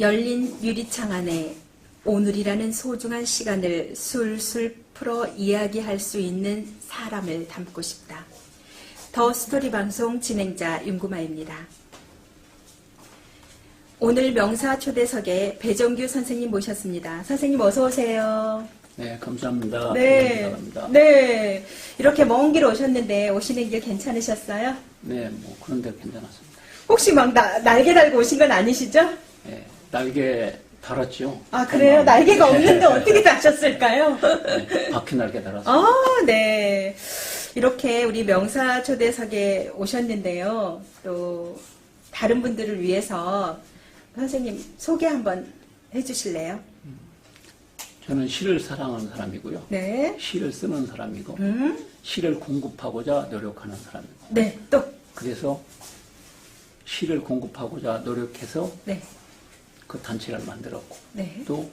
열린 유리창 안에 오늘이라는 소중한 시간을 술술 풀어 이야기할 수 있는 사람을 담고 싶다. 더 스토리 방송 진행자 윤구마입니다. 오늘 명사 초대석에 배정규 선생님 모셨습니다. 선생님 어서 오세요. 네, 감사합니다. 네, 감사합니다. 네. 이렇게 먼 길 오셨는데 오시는 길 괜찮으셨어요? 네, 뭐 그런 데 괜찮았습니다. 혹시 막 나- 날개 달고 오신 건 아니시죠? 네, 날개 달았죠. 아 그래요? 날개가 없는데 어떻게 다셨을까요? 네, 바퀴 날개 달았어요. 아, 네. 이렇게 우리 명사 초대석에 오셨는데요. 또 다른 분들을 위해서 선생님 소개 한번 해주실래요? 저는 시를 사랑하는 사람이고요. 네. 시를 쓰는 사람이고 음, 시를 공급하고자 노력하는 사람이고 네. 또, 그래서 시를 공급하고자 노력해서 네. 그 단체를 만들었고 네. 또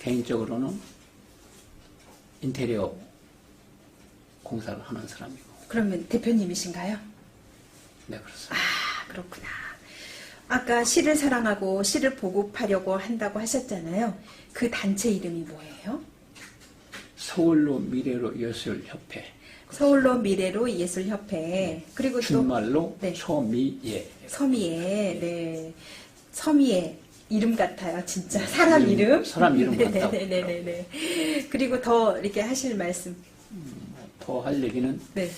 개인적으로는 인테리어 공사를 하는 사람이고 그러면 대표님이신가요? 네 그렇습니다. 아, 그렇구나. 아까 시를 사랑하고 시를 보급하려고 한다고 하셨잖아요. 그 단체 이름이 뭐예요? 서울로 미래로 예술 협회 서울로 미래로 예술협회. 그리고 또 준말로 네. 초미예 서미애, 네. 서미애. 이름 같아요, 진짜. 사람 이름, 이름. 사람 이름 같다고. 네네네네. 그리고 더 이렇게 하실 말씀. 더할 얘기는 네.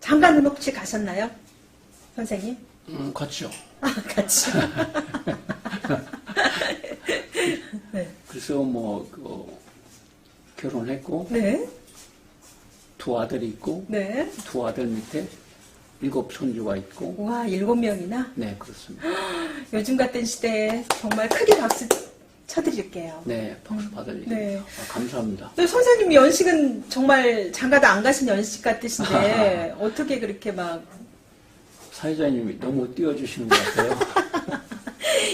장가는 혹시 가셨나요? 선생님? 음, 같죠. 아, 같이. 네. 그래서 뭐 그, 결혼했고 네. 두 아들이 있고 네. 두 아들 밑에 일곱 손주가 있고 와, 일곱 명이나? 네 그렇습니다. 요즘 같은 시대에 정말 크게 박수 쳐드릴게요. 네 박수 받을 일입니다. 네. 아, 감사합니다. 또 선생님 연식은 정말 장가도 안 가신 연식 같으신데 어떻게 그렇게 막 사회자님이 너무 띄워주시는 것 같아요.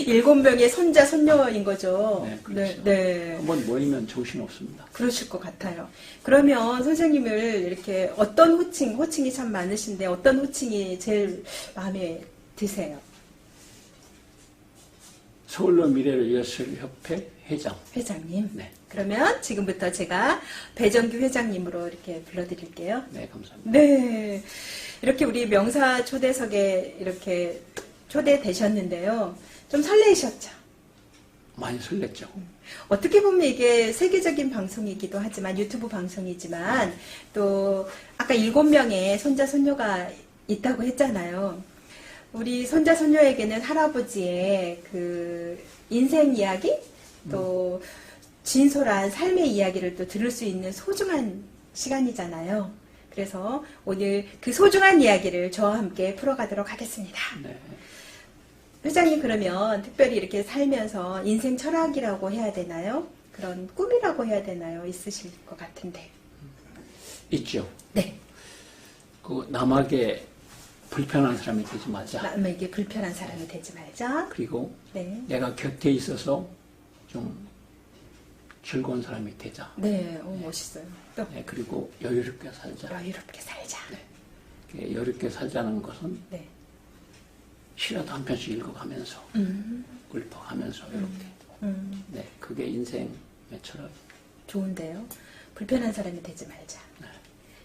일곱 명의 손자 손녀인 거죠. 네, 그렇죠. 네. 한번 모이면 정신 없습니다. 그러실 것 같아요. 그러면 선생님을 이렇게 어떤 호칭, 호칭이 참 많으신데 어떤 호칭이 제일 마음에 드세요? 서울로 미래로 예술 협회 회장. 회장님. 네, 그러면 지금부터 제가 배정규 회장님으로 이렇게 불러드릴게요. 네 감사합니다. 네. 이렇게 우리 명사 초대석에 이렇게 초대되셨는데요. 좀 설레이셨죠? 많이 설렜죠. 어떻게 보면 이게 세계적인 방송이기도 하지만 유튜브 방송이지만 또 아까 일곱 명의 손자 손녀가 있다고 했잖아요. 우리 손자 손녀에게는 할아버지의 그 인생 이야기 또 진솔한 삶의 이야기를 또 들을 수 있는 소중한 시간이잖아요. 그래서 오늘 그 소중한 이야기를 저와 함께 풀어가도록 하겠습니다. 네. 회장님 그러면 특별히 이렇게 살면서 인생 철학이라고 해야 되나요? 그런 꿈이라고 해야 되나요? 있으실 것 같은데. 있죠. 네. 그 남에게 불편한 사람이 되지 말자. 남에게 불편한 사람이 되지 말자. 그리고 네. 내가 곁에 있어서 좀 즐거운 사람이 되자. 네, 오, 멋있어요. 또 네, 그리고 여유롭게 살자. 여유롭게 살자. 이렇게 여유롭게 살자는 것은 네. 시라도 한 편씩 읽어가면서 음, 읊어가면서 이렇게 음, 네 그게 인생의 철학 좋은데요. 불편한 사람이 되지 말자. 네.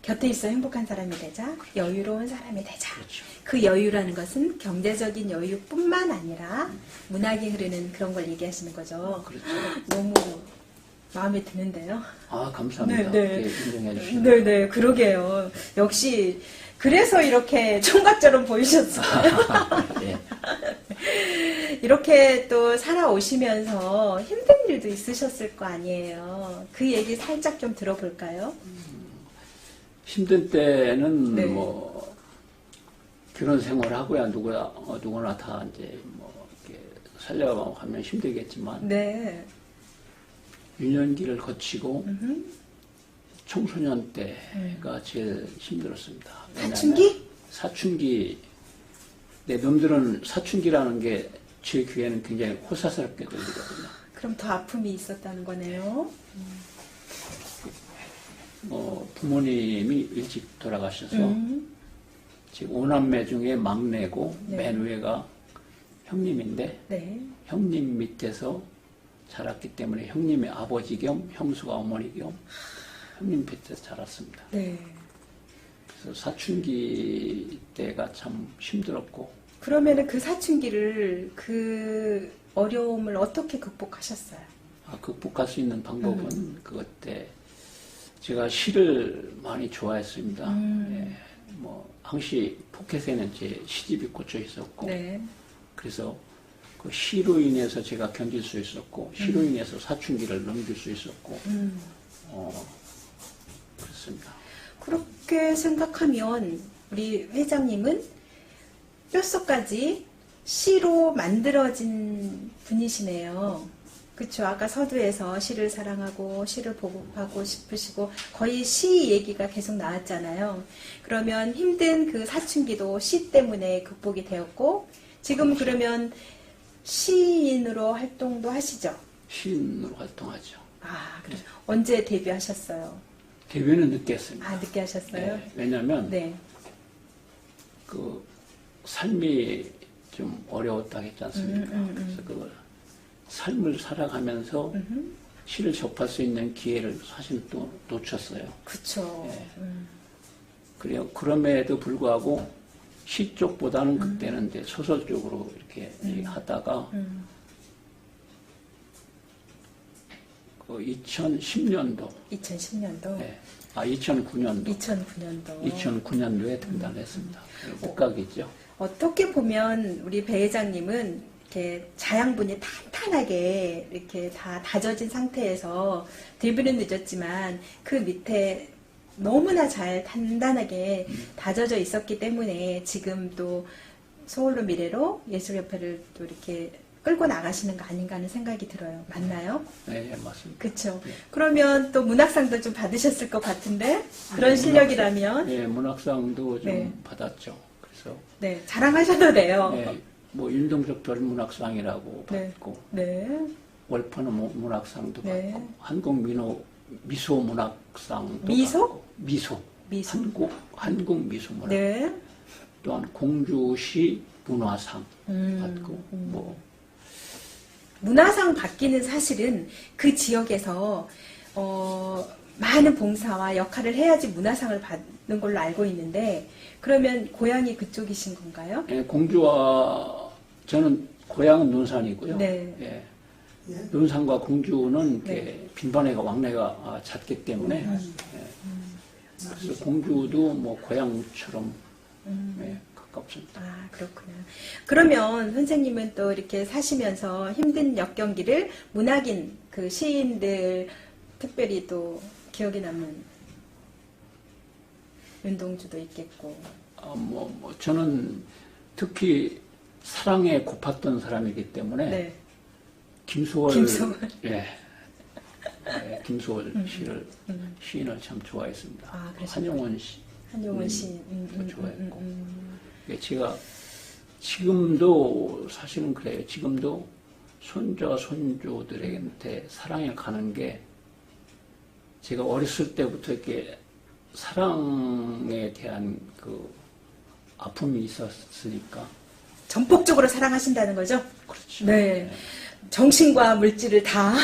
곁에 있어 행복한 사람이 되자. 여유로운 사람이 되자. 그렇죠 그 여유라는 것은 경제적인 여유뿐만 아니라 문학이 흐르는 그런 걸 얘기하시는 거죠. 그렇죠 너무 마음에 드는데요. 아 감사합니다 네, 네. 예, 주시는 네네, 그러게요. 역시, 그래서 이렇게 총각처럼 보이셨어요. 네. 이렇게 또 살아오시면서 힘든 일도 있으셨을 거 아니에요. 그 얘기 살짝 좀 들어볼까요? 힘든 때는 네. 뭐 결혼 생활하고야 누구나 어, 누구나 다 이제 뭐 이렇게 살려가면 힘들겠지만 네. 유년기를 거치고 음흠. 청소년 때가 제일 힘들었습니다. 왜냐하면 사춘기? 사춘기 내 놈들은 사춘기라는 게 제 귀에는 굉장히 호사스럽게 들리거든요. 그럼 더 아픔이 있었다는 거네요. 뭐 부모님이 일찍 돌아가셔서 음. 지금 오남매 중에 막내고 네. 맨 위에가 형님인데 네. 형님 밑에서 자랐기 때문에 형님의 아버지 겸 형수가 어머니 겸 형님 밑에서 자랐습니다. 네. 그래서 사춘기 때가 참 힘들었고 그러면은 그 사춘기를 그 어려움을 어떻게 극복하셨어요? 아, 극복할 수 있는 방법은 음. 그것 때 제가 시를 많이 좋아했습니다. 음. 예, 뭐 항시 포켓에는 제 시집이 꽂혀 있었고 네. 그래서 그 시로 인해서 제가 견딜 수 있었고 시로 인해서 사춘기를 넘길 수 있었고 음. 어, 그렇습니다. 그렇게 생각하면 우리 회장님은 뼛속까지 시로 만들어진 분이시네요. 그쵸. 아까 서두에서 시를 사랑하고 시를 보급하고 싶으시고 거의 시 얘기가 계속 나왔잖아요. 그러면 힘든 그 사춘기도 시 때문에 극복이 되었고 지금 그러면 시인으로 활동도 하시죠? 시인으로 활동하죠. 아, 그래. 언제 데뷔하셨어요? 데뷔는 늦게 했습니다. 아, 늦게 하셨어요? 네, 왜냐하면 네. 그 삶이 좀 어려웠다 했지 않습니까? 음, 음, 음. 그래서 그 삶을 살아가면서. 시를 접할 수 있는 기회를 사실 또 놓쳤어요. 그쵸. 네. 음. 그래요. 그럼에도 불구하고 시 쪽보다는 음. 그때는 이제 소설 쪽으로 이렇게 하다가 음. 그 2010년도, 2010년도, 네. 아 2009년도, 2009년도. 2009년도에 등단했습니다. 뜻각이죠. 어떻게 보면 우리 배 회장님은 이렇게 자양분이 탄탄하게 이렇게 다 다져진 상태에서 데뷔는 늦었지만 그 밑에 너무나 잘 단단하게 다져져 있었기 때문에 지금 또 서울로 미래로 예술협회를 또 이렇게 끌고 나가시는 거 아닌가 하는 생각이 들어요. 맞나요? 네, 예, 맞습니다. 그렇죠. 그러면 또 문학상도 좀 받으셨을 것 같은데 그런 네, 실력이라면 네, 문학상 도 좀 네. 받았죠. 그래서 네 자랑하셔도 돼요. 네, 뭐 윤동적 별문학상이라고 네. 받고 네. 월퍼는 뭐 문학상도 네. 받고 한국 민호 미소 문학상도 미소? 받고 미소 미소. 한국 한국 미소 문학 네. 또한 공주시 문화상 음, 받고 뭐 문화상 받기는 사실은 그 지역에서 어, 많은 봉사와 역할을 해야지 문화상을 받는 걸로 알고 있는데 그러면 고향이 그쪽이신 건가요? 예, 공주와 저는 고향은 논산이고요. 네. 예. 논산과 공주는 이렇게 빈번해가 왕래가 아, 잦기 때문에 음. 예. 그래서 공주도 뭐 고향처럼 음. 예, 가깝습니다. 아, 그렇구나. 그러면 선생님은 또 이렇게 사시면서 힘든 역경기를 문학인 그 시인들 특별히 또 기억에 남는 윤동주도 있겠고. 아, 뭐, 뭐 저는 특히 사랑에 고팠던 사람이기 때문에 네. 김소월, 김소월. 예, 예, 김소월 음, 시를 음. 시인을 참 좋아했습니다. 아. 한용원 씨 한용원 음, 시. 음, 저 좋아했고. 음. 예, 제가 지금도 사실은 그래요. 지금도 손자 손주들한테 사랑에 가는 게 제가 어렸을 때부터 이렇게 사랑에 대한 그 아픔이 있었으니까 전폭적으로 사랑하신다는 거죠? 그렇죠. 네. 정신과 물질을 다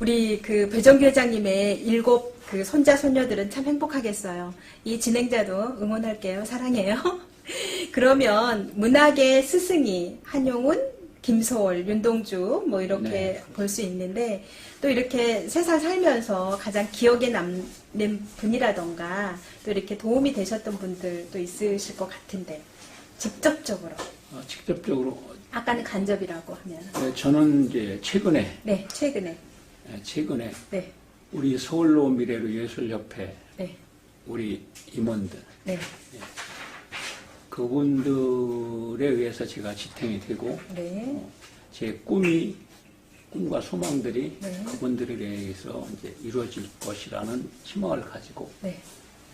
우리 그 배정규 회장님의 일곱 그 손자 손녀들은 참 행복하겠어요. 이 진행자도 응원할게요. 사랑해요. 그러면 문학의 스승이 한용운, 김소월, 윤동주 뭐 이렇게 네. 볼수 있는데 또 이렇게 세상 살면서 가장 기억에 남는 분이라던가 또 이렇게 도움이 되셨던 분들도 있으실 것 같은데 직접적으로. 어, 직접적으로. 아까는 간접이라고 하면. 예, 저는 이제 최근에. 네 최근에. 예, 최근에 네. 우리 서울로 미래로 예술협회 네, 우리 임원들. 네, 그분들에 의해서 제가 지탱이 되고 네, 어, 제 꿈이 꿈과 소망들이 네. 그분들에 의해서 이제 이루어질 것이라는 희망을 가지고 네.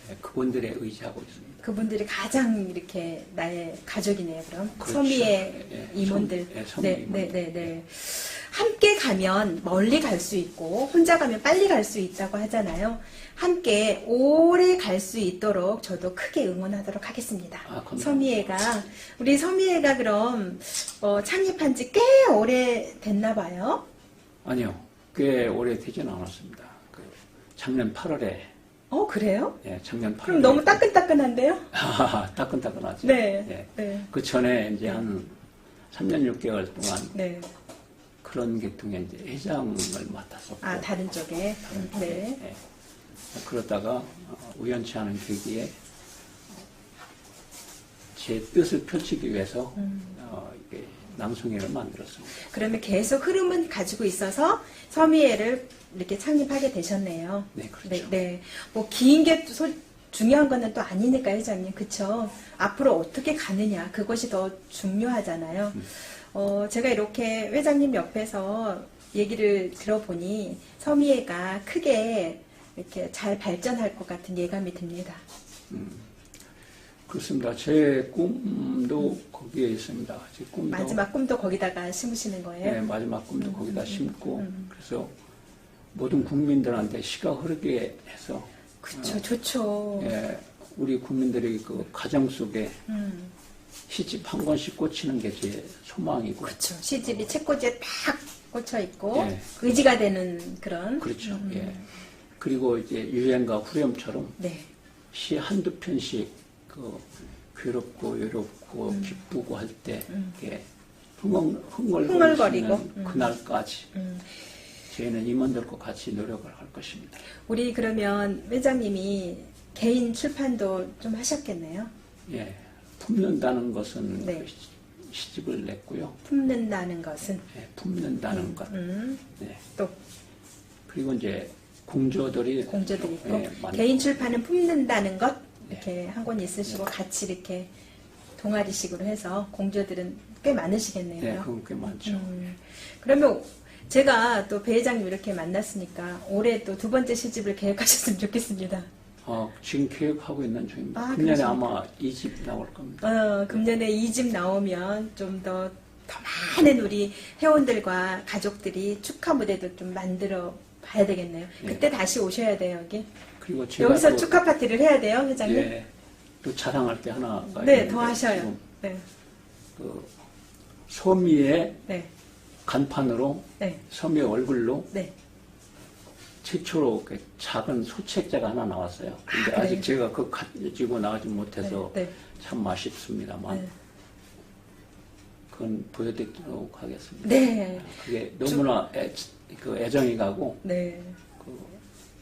예, 그분들에 의지하고 있습니다. 그분들이 가장 이렇게 나의 가족이네요. 그럼 그렇죠. 서미의 예, 임원들. 예, 서미 네, 임원들. 네, 네, 네. 함께 가면 멀리 갈 수 있고 혼자 가면 빨리 갈 수 있다고 하잖아요. 함께 오래 갈 수 있도록 저도 크게 응원하도록 하겠습니다. 아. 서미애가 우리 서미애가 그럼 어, 창립한 지 꽤 오래 됐나 봐요. 아니요, 꽤 오래되지는 않았습니다. 그 작년 8월에, 어 그래요? 예, 작년 8월에. 그럼 너무 따끈따끈한데요? 따끈따끈하죠. 네. 예. 네. 그 전에 이제 한 3년 6개월 동안 네. 그런 계통의 이제 회장을 맡았었고. 아 다른 쪽에. 다른 쪽에, 네. 예. 그러다가 어, 우연치 않은 계기에 제 뜻을 펼치기 위해서 음. 어, 이게 낭송회를 만들었습니다. 그러면 계속 흐름은 가지고 있어서 서미애를 이렇게 창립하게 되셨네요. 네, 그렇죠. 네, 네. 뭐 긴 게 중요한 거는 또 아니니까 회장님, 그쵸? 앞으로 어떻게 가느냐 그것이 더 중요하잖아요. 음. 어, 제가 이렇게 회장님 옆에서 얘기를 들어보니 서미애가 크게 이렇게 잘 발전할 것 같은 예감이 듭니다. 그렇습니다. 제 꿈도 거기에 있습니다. 제 꿈도 마지막 꿈도 거기다가 심으시는 거예요? 네, 마지막 꿈도 음, 거기다 음, 심고 음. 그래서 모든 국민들한테 시가 흐르게 해서 그쵸, 좋죠. 예, 우리 국민들이 그 가정 속에 음. 시집 한 권씩 꽂히는 게 제 소망이고 그렇죠. 시집이 책꽂이에 딱 꽂혀 있고 예. 의지가 되는 그런. 그렇죠. 음, 예. 그리고 이제 유행과 후렴처럼 네. 시 한두 편씩 그 괴롭고 외롭고 음. 기쁘고 할 때 이렇게 흥얼, 흥얼거리고. 음. 그날까지 음. 저희는 임원들과 같이 노력을 할 것입니다. 우리 그러면 회장님이 개인 출판도 좀 하셨겠네요. 예, 품는다는 것은 네. 그 시- 시집을 냈고요. 품는다는 것은. 예, 품는다는 것. 음. 네. 또 그리고 이제 공조들이 공조도 있고 예, 많- 개인 출판은 품는다는 것 네. 이렇게 한 권 있으시고 같이 이렇게 동아리식으로 해서 공조들은 꽤 많으시겠네요. 네, 그건 꽤 많죠. 음, 그러면 제가 또 배 회장님 이렇게 만났으니까 올해 또 두 번째 시집을 계획하셨으면 좋겠습니다. 어, 지금 계획하고 있는 중입니다. 아, 금년에 그러십니까? 아마 이 집 나올 겁니다. 어, 금년에 이 집 나오면 좀 더 더 많은 우리 회원들과 가족들이 축하 무대도 좀 만들어 봐야 되겠네요. 예. 그때 다시 오셔야 돼요, 여기. 그리고 제가 여기서 또, 축하 파티를 해야 돼요, 회장님? 예, 또 자랑할 게 하나가 네, 있는데 더 하셔요. 지금 네, 그 소미의 네, 간판으로 네, 소미 얼굴로 네. 최초로 그 작은 소책자가 하나 나왔어요. 근데 아, 아, 그래요? 직 제가 그거 가지고 나가지 못해서 네, 참 아쉽습니다만 네. 그건 보여드리도록 하겠습니다. 네. 그게 너무나 애, 그 애정이 가고 네. 그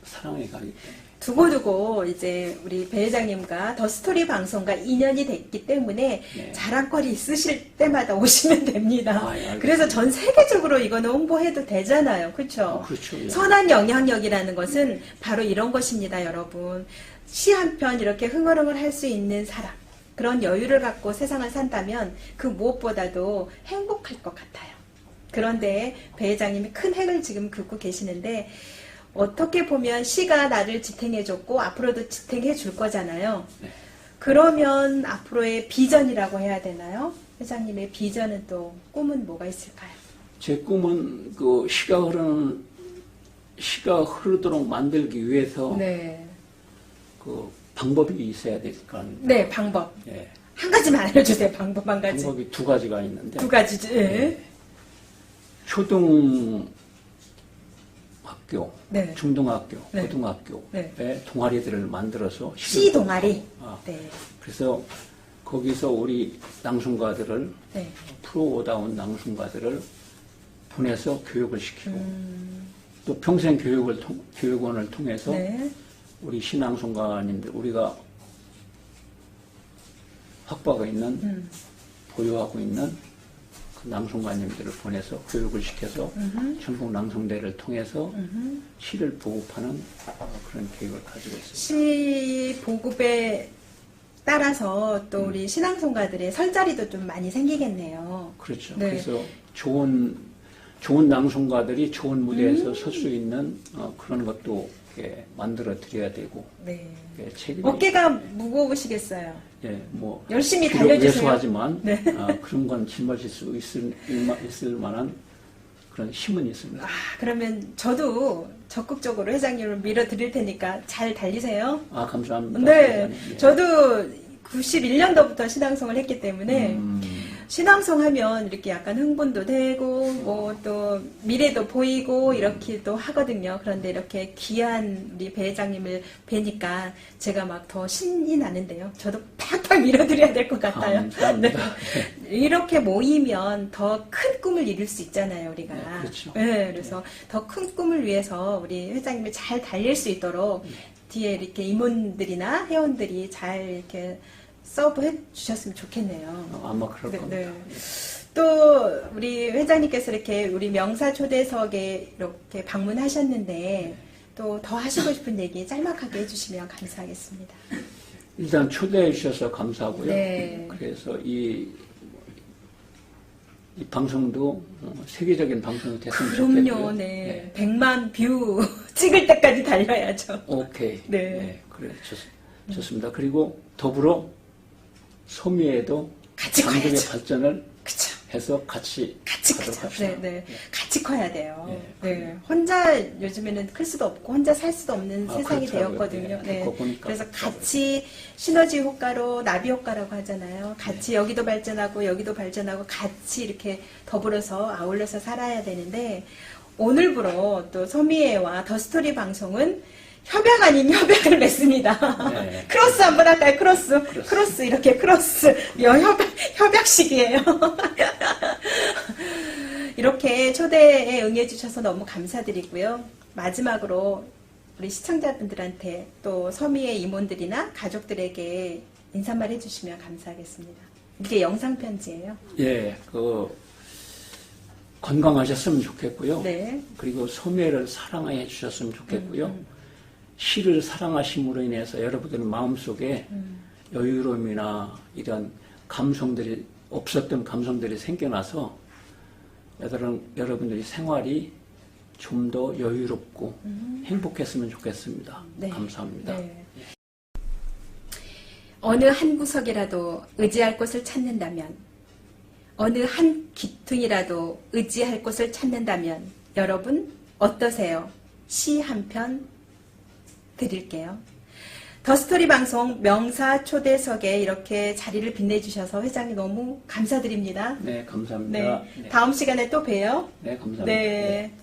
사랑이 가기 때문에 두고두고 이제 우리 배 회장님과 더 스토리 방송과 인연이 됐기 때문에 네. 자랑거리 있으실 때마다 오시면 됩니다. 아, 예. 그래서 전 세계적으로 이거는 홍보해도 되잖아요. 아, 그렇죠? 그렇죠. 예. 선한 영향력이라는 것은 바로 이런 것입니다, 여러분. 시 한 편 이렇게 흥얼흥얼 할 수 있는 사람. 그런 여유를 갖고 세상을 산다면 그 무엇보다도 행복할 것 같아요. 그런데 배 회장님이 큰 행을 지금 긋고 계시는데 어떻게 보면 시가 나를 지탱해줬고 앞으로도 지탱해 줄 거잖아요. 네. 그러면 앞으로의 비전이라고 해야 되나요? 회장님의 비전은 또 꿈은 뭐가 있을까요? 제 꿈은 그 시가 흐르는 시가 흐르도록 만들기 위해서 네. 그 방법이 있어야 될거 아닙니까? 네, 방법. 예. 한 가지만 알려주세요. 방법 한 가지. 방법이 두 가지가 있는데 두 가지지. 예. 네. 초등 학교, 네. 중등학교, 네. 고등학교에 네. 동아리들을 만들어서 시 시를 동아리. 아, 네. 그래서 거기서 우리 낭송가들을 네. 프로오다운 낭송가들을 보내서 교육을 시키고 음, 또 평생 교육을 통, 교육원을 통해서 네. 우리 신앙송가님들 우리가 확보하고 있는 음, 보유하고 있는 그 낭송가님들을 보내서 교육을 시켜서 음흠. 전국 낭송대를 통해서 음흠. 시를 보급하는 어, 그런 계획을 가지고 있습니다. 시 보급에 따라서 음. 또 우리 신앙송가들의 설 자리도 좀 많이 생기겠네요. 그렇죠. 네. 그래서 좋은 좋은 낭송가들이 좋은 무대에서 음. 설수 있는 어, 그런 것도 이렇게 만들어 드려야 되고 네. 예, 책임이 어깨가 무거우시겠어요. 예, 뭐 열심히 달려주세요. 왜소하지만 네. 아, 그런 건 짊어질 수 있을, 있을 만한 그런 힘은 있습니다. 아, 그러면 저도 적극적으로 회장님을 밀어드릴 테니까 잘 달리세요. 아, 감사합니다. 네, 회장님. 예. 저도 91년도부터 신앙송을 했기 때문에 음, 신앙송 하면 이렇게 약간 흥분도 되고 뭐 또 미래도 보이고 이렇게 또 하거든요. 그런데 이렇게 귀한 우리 배 회장님을 뵈니까 제가 막 더 신이 나는데요. 저도 팍팍 밀어드려야 될 것 같아요. 감사합니다. 이렇게 모이면 더 큰 꿈을 이룰 수 있잖아요, 우리가. 네, 그렇죠. 네, 그래서 더 큰 꿈을 위해서 우리 회장님이 잘 달릴 수 있도록 뒤에 이렇게 임원들이나 회원들이 잘 이렇게 서브해 주셨으면 좋겠네요. 어, 아마 그럴 네, 겁니다. 네. 또 우리 회장님께서 이렇게 우리 명사 초대석에 이렇게 방문하셨는데 또 더 하시고 싶은 얘기 짤막하게 해주시면 감사하겠습니다. 일단 초대해 주셔서 감사하고요. 네. 그래서 이, 이 방송도 어, 세계적인 방송이 됐으면 그럼요, 좋겠고요. 네. 100만 뷰 찍을 때까지 달려야죠. 오케이. 네. 그래 좋, 습니다 그리고 더불어 소미에도 같이 장국의 커야죠. 발전을 그쵸. 해서 같이 같이 가도록 크죠. 합시다. 네, 네. 같이 커야 돼요. 네. 네. 혼자 요즘에는 클 수도 없고 혼자 살 수도 없는 아, 세상이 그렇더라고요. 되었거든요. 네, 네. 그거 보니까 그래서 그렇더라고요. 같이 시너지 효과로 나비 효과라고 하잖아요. 같이 네. 여기도 발전하고 여기도 발전하고 같이 이렇게 더불어서 아울러서 살아야 되는데 오늘부로 또 소미애와 더 스토리 방송은 협약 아닌 협약을 맺습니다. 네. 크로스 한번 할까요? 크로스. 크로스. 이렇게 크로스. 여- 협약, 협약식이에요. 이렇게 초대에 응해 주셔서 너무 감사드리고요. 마지막으로 우리 시청자분들한테 또 서미의 임원들이나 가족들에게 인사말 해주시면 감사하겠습니다. 이게 영상 편지예요. 예, 그 건강하셨으면 좋겠고요. 네. 그리고 소매를 사랑해 주셨으면 좋겠고요. 음, 시를 사랑하심으로 인해서 여러분들 마음속에 음. 여유로움이나 이런 감성들이 없었던 감성들이 생겨나서 여러분, 여러분들이 생활이 좀 더 여유롭고 행복했으면 좋겠습니다. 음. 네. 감사합니다. 네. 어느 한 구석이라도 의지할 곳을 찾는다면, 어느 한 귀퉁이라도 의지할 곳을 찾는다면, 여러분, 어떠세요? 시 한 편 드릴게요. 더스토리 방송 명사 초대석에 이렇게 자리를 빛내주셔서 회장님 너무 감사드립니다. 네, 감사합니다. 네. 다음 시간에 또 봬요. 네, 감사합니다. 네.